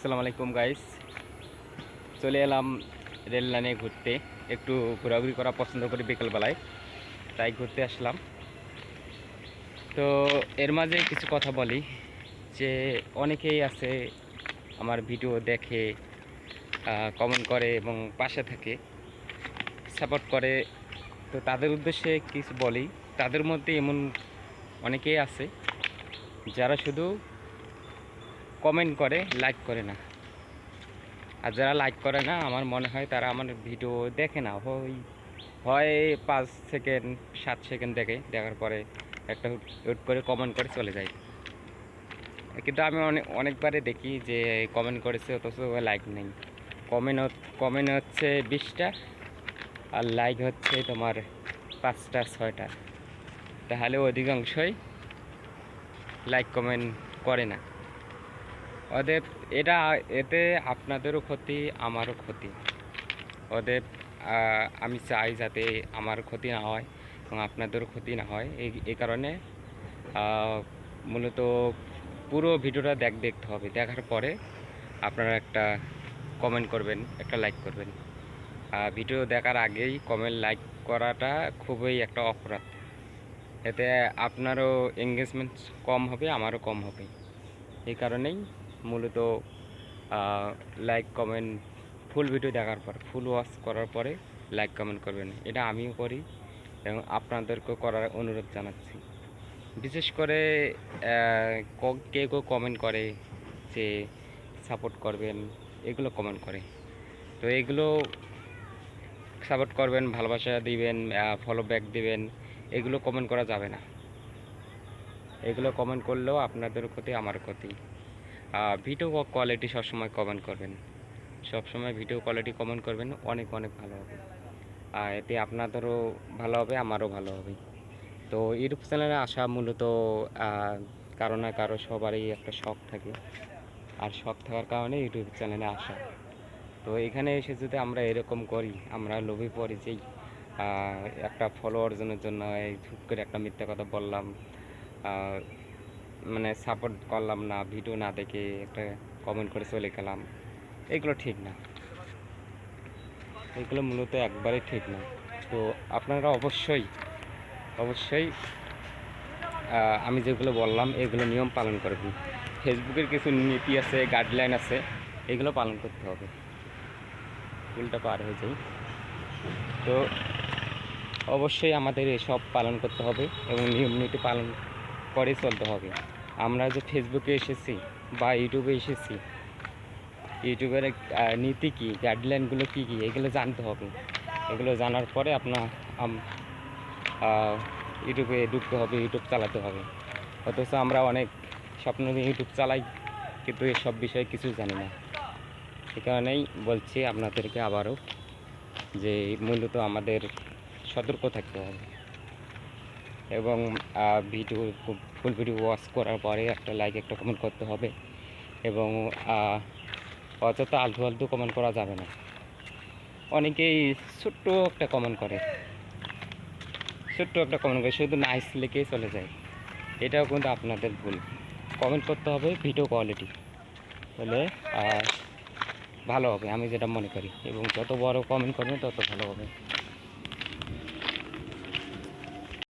আসসালামু আলাইকুম গাইস চলে এলাম রেল লাইনে ঘুরতে। একটু ঘোরাঘুরি করা পছন্দ করি বিকেলবেলায়, তাই ঘুরতে আসলাম। তো এর মাঝে কিছু কথা বলি, যে অনেকেই আছে, আমার ভিডিও দেখে কমেন্ট করে এবং পাশে থাকে সাপোর্ট করে। তো তাদের উদ্দেশ্যে কিছু বলি। তাদের মধ্যে এমন অনেকেই আছে, যারা শুধু কমেন্ট করে লাইক করে না। আর যারা লাইক করে না, আমার মনে হয় তারা আমার ভিডিও দেখে না। হয় হয় পাঁচ সেকেন্ড সাত সেকেন্ড দেখে, দেখার পরে একটা হুট করে কমেন্ট করে চলে যায়। কিন্তু আমি অনেক অনেকবারে দেখি যে কমেন্ট করেছে, অথচ লাইক নেই। কমেন্ট কমেন্ট হচ্ছে বিশটা, আর লাইক হচ্ছে তোমার পাঁচটা, ছয়টা। তাহলে অধিকাংশই লাইক কমেন্ট করে না। ওদের এটা এতে আপনাদেরও ক্ষতি, আমারও ক্ষতি। ওদের আমি চাই যাতে আমার ক্ষতি না হয় এবং আপনাদেরও ক্ষতি না হয়। এই এই কারণে মূলত পুরো ভিডিওটা দেখ, দেখতে হবে। দেখার পরে আপনারা একটা কমেন্ট করবেন, একটা লাইক করবেন। ভিডিও দেখার আগেই কমেন্ট লাইক করাটা খুবই একটা অপরাধ। এতে আপনারও এঙ্গেজমেন্ট কম হবে, আমারও কম হবে। এই কারণেই মূলত লাইক কমেন্ট ফুল ভিডিও দেখার পর ফুল ওয়াচ করার পরে লাইক কমেন্ট করবেন। এটা আমিও করি এবং আপনাদেরকেও করার অনুরোধ জানাচ্ছি। বিশেষ করে আহ, ক- কে কেউ কমেন্ট করে যে সাপোর্ট করবেন এগুলো কমেন্ট করে। তো এগুলো সাপোর্ট করবেন ভালোবাসা দিবেন ফলো ব্যাক দিবেন এগুলো কমেন্ট করা যাবে না। এগুলো কমেন্ট করলেও আপনাদের ক্ষতি আমার ক্ষতি। ভিডিও কোয়ালিটি সবসময় কমেন্ট করবেন। সবসময় ভিডিও কোয়ালিটি কমেন্ট করবেন, অনেক অনেক ভালো হবে। আর এতে আপনাদেরও ভালো হবে, আমারও ভালো হবে। তো ইউটিউব চ্যানেলে আসা মূলত কারও না কারও সবারই একটা শখ থাকে। আর শখ থাকার কারণে ইউটিউব চ্যানেলে আসা। তো এখানে এসে যদি আমরা এরকম করি, আমরা লোভে পড়ি যেই একটা ফলো অর্জনের জন্য ঝুপ করে একটা মিথ্যা কথা বললাম মানে সাপোর্ট করলাম না ভিডিও না দেখে একটা কমেন্ট করে চলে গেলাম। এগুলো ঠিক না। এগুলো মূলত একবারে ঠিক না। তো আপনারা অবশ্যই অবশ্যই আমি যেগুলো বললাম, এগুলো নিয়ম পালন করবেন। ফেসবুকের কিছু নীতি আছে গাইডলাইন আছে, এগুলো পালন করতে হবে। ভুলটা পার হয়ে যাই। তো অবশ্যই আমাদের এসব পালন করতে হবে এবং নিয়ম নীতি পালন করে চলতে হবে। আমরা যে ফেসবুকে এসেছি বা ইউটিউবে এসেছি ইউটিউবের নীতি কী গাইডলাইনগুলো কী কী, এগুলো জানতে হবে। এগুলো জানার পরে আপনার ইউটিউবে ঢুকতে হবে ইউটিউব চালাতে হবে। অথচ আমরা অনেক স্বপ্ন নিয়ে ইউটিউব চালাই, কিন্তু এসব বিষয়ে কিছু জানি না। এই কারণেই বলছি আপনাদেরকে আবারও যে মূলত আমাদের সতর্ক থাকতে হবে। এবং ভিডিও ফুল ভিডিও ওয়াচ করার পরে একটা লাইক একটা কমেন্ট করতে হবে। এবং অযথা আলতু আলতু কমেন্ট করা যাবে না। অনেকেই ছোট্ট একটা কমেন্ট করে। ছোট্ট একটা কমেন্ট করে, শুধু নাইস লিখেই চলে যায়। এটাও কিন্তু আপনাদের ভুল। কমেন্ট করতে হবে ভিডিও কোয়ালিটি হলে ভালো হবে, আমি যেটা মনে করি। এবং যত বড় কমেন্ট করবেন, তত ভালো হবে।